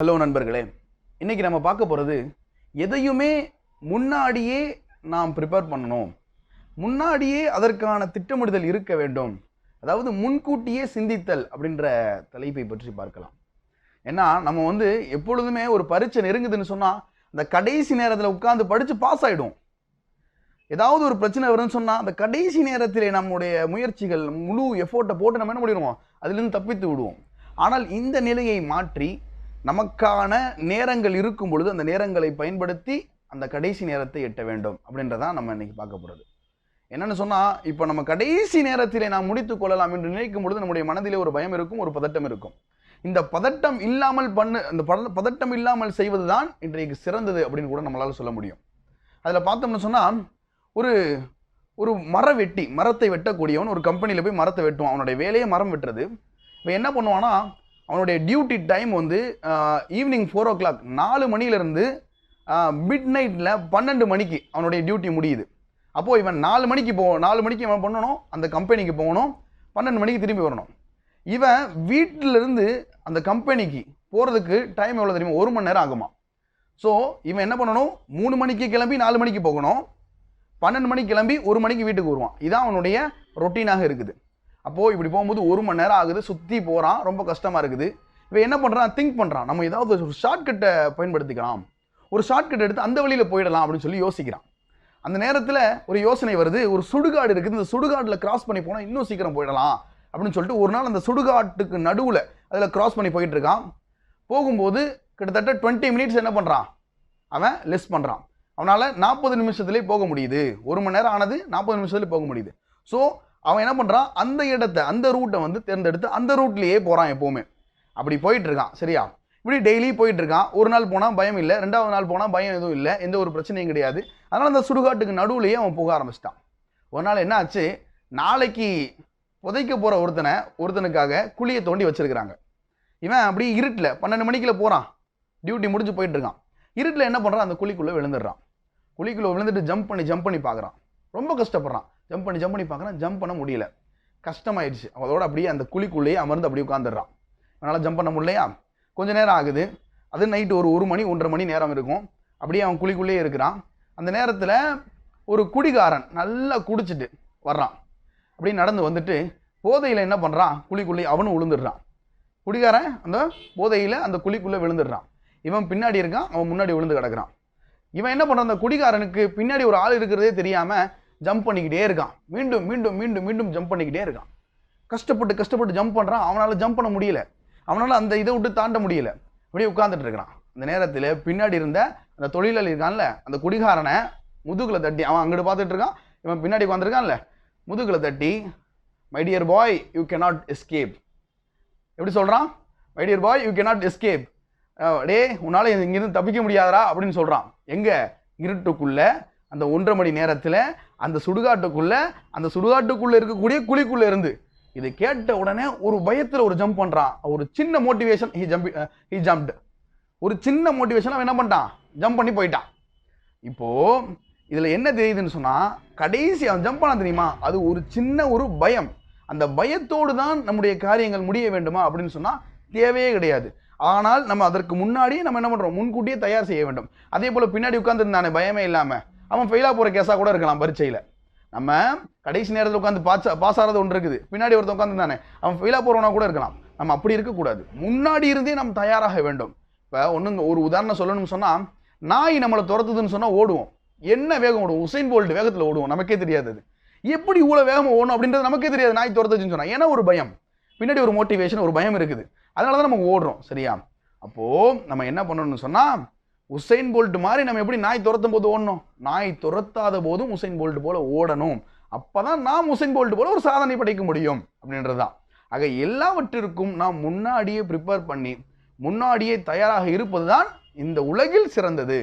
Hello நண்பர்களே இன்றைக்கி நம்ம பார்க்க போகிறது எதையுமே முன்னாடியே நாம் ப்ரிப்பேர் பண்ணணும். முன்னாடியே அதற்கான திட்டமிடுதல் இருக்க வேண்டும். அதாவது முன்கூட்டியே சிந்தித்தல் அப்படின்ற தலைப்பை பற்றி பார்க்கலாம். ஏன்னா நம்ம வந்து எப்பொழுதுமே ஒரு பரீட்சை நெருங்குதுன்னு சொன்னால் அந்த கடைசி நேரத்தில் உட்காந்து படித்து பாஸ் ஆகிடும் ஏதாவது ஒரு பிரச்சனை வருதுன்னு சொன்னால் அந்த கடைசி நேரத்திலே நம்முடைய முயற்சிகள் முழு எஃபோர்ட்டை போட்டு நம்ம என்ன பண்ணிடுவோம்? அதுலேருந்து தப்பித்து விடுவோம். ஆனால் இந்த நிலையை மாற்றி நமக்கான நேரங்கள் இருக்கும் பொழுது அந்த நேரங்களை பயன்படுத்தி அந்த கடைசி நேரத்தை எட்ட வேண்டும் அப்படின்றதான் நம்ம இன்னைக்கு பார்க்க போகிறது என்னன்னு சொன்னால் இப்போ நம்ம கடைசி நேரத்திலே நாம் முடித்துக் கொள்ளலாம் என்று நினைக்கும் பொழுது நம்முடைய மனதிலே ஒரு பயம் இருக்கும் ஒரு பதட்டம் இருக்கும். இந்த பதட்டம் இல்லாமல் பண்ணு அந்த பதட்டம் இல்லாமல் செய்வது தான் இன்றைக்கு சிறந்தது அப்படின்னு கூட நம்மளால் சொல்ல முடியும். அதில் பார்த்தோம்னு சொன்னால் ஒரு ஒரு மர வெட்டி மரத்தை வெட்டக்கூடியவன் ஒரு கம்பெனியில் போய் மரத்தை வெட்டுவான். அவனுடைய வேலையே மரம் வெட்டுறது. இப்போ என்ன பண்ணுவான்னா அவனுடைய டியூட்டி டைம் வந்து ஈவினிங் ஃபோர் ஓ கிளாக் நாலு மணிலேருந்து மிட் நைட்டில் பன்னெண்டு மணிக்கு அவனுடைய டியூட்டி முடியுது. அப்போது இவன் நாலு மணிக்கு போ நாலு மணிக்கு இவன் பண்ணணும் அந்த கம்பெனிக்கு போகணும் பன்னெண்டு மணிக்கு திரும்பி வரணும். இவன் வீட்டிலிருந்து அந்த கம்பெனிக்கு போகிறதுக்கு டைம் எவ்வளோ தெரியுமா? ஒரு மணி நேரம் ஆகுமா ஸோ இவன் என்ன பண்ணணும்? மூணு மணிக்கு கிளம்பி நாலு மணிக்கு போகணும். பன்னெண்டு மணிக்கு கிளம்பி ஒரு மணிக்கு வீட்டுக்கு வருவான். இதான் அவனுடைய ரொட்டீனாக இருக்குது. அப்போது இப்படி போகும்போது ஒரு மணி நேரம் ஆகுது சுற்றி போகிறான் ரொம்ப கஷ்டமாக இருக்குது. இவன் என்ன பண்ணுறான் திங்க் பண்ணுறான் நம்ம ஏதாவது ஒரு ஷார்ட்கட்டை பயன்படுத்திக்கலாம். ஒரு ஷார்ட்கட் எடுத்து அந்த வழியில் போயிடலாம் அப்படின்னு சொல்லி யோசிக்கிறான். அந்த நேரத்தில் ஒரு யோசனை வருது. ஒரு சுடுகாடு இருக்குது. இந்த சுடுகாட்டில் கிராஸ் பண்ணி போனால் இன்னும் சீக்கிரம் போயிடலாம் அப்படின்னு சொல்லிட்டு ஒரு நாள் அந்த சுடுகாட்டுக்கு நடுவில் அதில் கிராஸ் பண்ணி போயிட்டு இருக்கான். போகும்போது கிட்டத்தட்ட டுவெண்ட்டி மினிட்ஸ் என்ன பண்ணுறான் அவன் லெஸ் பண்ணுறான் அவனால் நாற்பது நிமிஷத்துலேயே போக முடியுது. ஒரு மணி நேரம் ஆனது நாற்பது நிமிஷத்துலேயே போக முடியுது. ஸோ அவன் என்ன பண்ணுறான் அந்த இடத்த அந்த ரூட்டை வந்து தேர்ந்தெடுத்து அந்த ரூட்லேயே போகிறான் எப்போவுமே. அப்படி போயிட்டுருக்கான் சரியா? இப்படி டெய்லி போயிட்டுருக்கான். ஒரு நாள் போனால் பயம் இல்லை ரெண்டாவது நாள் போனால் பயம் எதுவும் இல்லை எந்த ஒரு பிரச்சனையும் கிடையாது. அதனால் அந்த சுடுகாட்டுக்கு நடுவுலையே அவன் போக ஆரம்பிச்சிட்டான். ஒரு நாள் என்ன ஆச்சு? நாளைக்கு புதைக்க போகிற ஒருத்தனை ஒருத்தனுக்காக குழியை தோண்டி வச்சுருக்கிறாங்க. இவன் அப்படியே இருட்டில் பன்னெண்டு மணிக்குள்ள போகிறான் டியூட்டி முடிஞ்சு போயிட்டு இருக்கான் இருட்டில் என்ன பண்ணுறான் அந்த குழிக்குள்ளே விழுந்துடுறான். குழிக்குள்ளே விழுந்துட்டு ஜம்ப் பண்ணி ஜம்ப் பண்ணி பார்க்குறான். ரொம்ப கஷ்டப்படுறான். ஜம்ப் பண்ணி ஜம்ப் பண்ணி பார்க்குறான். ஜம்ப் பண்ண முடியல. கஷ்டமாயிடுச்சு. அதோட அப்படியே அந்த குழிக்குள்ளேயே அமர்ந்து அப்படியே உட்காந்துடுறான் அதனால் ஜம்ப் பண்ண முடியலையா? கொஞ்சம் நேரம் ஆகுது. அது நைட்டு ஒரு ஒரு மணி ஒன்றரை மணி நேரம் இருக்கும். அப்படியே அவன் குழிக்குள்ளேயே இருக்கிறான். அந்த நேரத்தில் ஒரு குடிகாரன் நல்லா குடிச்சிட்டு வர்றான். அப்படியே நடந்து வந்துட்டு போதையில் என்ன பண்ணுறான் குழிக்குள்ளேயே அவனும் விழுந்துடுறான் குடிகாரன் அந்த போதையில் அந்த குழிக்குள்ளே விழுந்துடுறான். இவன் பின்னாடி இருக்கான் அவன் முன்னாடி விழுந்து கிடக்குறான். இவன் என்ன பண்ணுறான் அந்த குடிகாரனுக்கு பின்னாடி ஒரு ஆள் இருக்கிறதே தெரியாமல் ஜம்ப் பண்ணிக்கிட்டே இருக்கான். மீண்டும் மீண்டும் மீண்டும் மீண்டும் ஜம்ப் பண்ணிக்கிட்டே இருக்கான். கஷ்டப்பட்டு கஷ்டப்பட்டு ஜம்ப் பண்ணுறான் அவனால் ஜம்ப் பண்ண முடியல. அவனால் அந்த இதை விட்டு தாண்ட முடியல. அப்படியே உட்காந்துட்டு இருக்கிறான். அந்த நேரத்தில் பின்னாடி இருந்த அந்த தொழிலாளி இருக்கான்ல அந்த குடிகாரனை முதுகில் தட்டி அவன் அங்கிட்டு பார்த்துட்டு இருக்கான். இவன் பின்னாடி உட்காந்துருக்கான்ல முதுகில் தட்டி my dear boy you cannot escape எப்படி சொல்கிறான் my dear boy you cannot escape டே உன்னால் இங்கேருந்து தப்பிக்க முடியாதடா அப்படின்னு சொல்கிறான் எங்கே? இருட்டுக்குள்ளே அந்த ஒன்றரை மணி நேரத்தில் அந்த சுடுகாட்டுக்குள்ளே அந்த சுடுகாட்டுக்குள்ளே இருக்கக்கூடிய குழிக்குள்ளே இருந்து இதை கேட்ட உடனே ஒரு பயத்தில் ஒரு ஜம்ப் பண்ணுறான் ஒரு சின்ன motivation he jump he jumped ஒரு சின்ன மோட்டிவேஷன் அவன் என்ன பண்ணிட்டான்? ஜம்ப் பண்ணி போயிட்டான். இப்போது இதில் என்ன தெரியுதுன்னு சொன்னால் கடைசி அவன் ஜம்ப் பண்ண தெரியுமா? அது ஒரு சின்ன ஒரு பயம். அந்த பயத்தோடு தான் நம்முடைய காரியங்கள் முடிய வேண்டுமா அப்படின்னு சொன்னால் தேவையே கிடையாது. ஆனால் நம்ம அதற்கு முன்னாடியே நம்ம என்ன பண்ணுறோம் முன்கூட்டியே தயார் செய்ய வேண்டும். அதே போல் பின்னாடி உட்காந்துருந்தானே பயமே இல்லாமல் அவன் ஃபெயிலாக போகிற கேஸாக கூட இருக்கலாம் பரீட்சையில். நம்ம கடைசி நேரத்தில் உட்காந்து பாஸ் பாஸ் ஆகிறது ஒன்று இருக்குது. பின்னாடி ஒருத்தன் உட்காந்துருந்தானே அவன் ஃபெயிலாக போகிறவனா கூட இருக்கலாம். நம்ம அப்படி இருக்கக்கூடாது. முன்னாடி இருந்தே நம்ம தயாராக வேண்டும். இப்போ ஒன்று ஒரு உதாரணம் சொல்லணும்னு சொன்னால் நாய் நம்மளை துரத்துதுன்னு சொன்னால் ஓடுவோம். என்ன வேகம் ஓடுவோம் உசைன் போல்ட் வேகத்தில் ஓடுவோம். நமக்கே தெரியாது அது. எப்படி இவ்வளோ வேகமாக ஓடணும் அப்படின்றது நமக்கே தெரியாது. நாய் துரத்துச்சுன்னு சொன்னால் ஏன்னா ஒரு பயம். பின்னாடி ஒரு மோட்டிவேஷன் ஒரு பயம் இருக்குது. அதனால தான் நம்ம ஓடுறோம். சரியா? அப்போது நம்ம என்ன பண்ணணும்னு சொன்னால் உசைன் போல்ட் மாதிரி நம்ம எப்படி நாய் துரத்தும் போது ஓடணும்? நாய் துரத்தாத போதும் உசைன் போல்ட் போல ஓடணும். அப்பதான் நாம் உசைன் போல்ட் போல ஒரு சாதனை படைக்க முடியும் அப்படின்றது தான் ஆக எல்லாவற்றிற்கும் நாம் முன்னாடியே ப்ரிப்பேர் பண்ணி முன்னாடியே தயாராக இருப்பது தான் இந்த உலகில் சிறந்தது.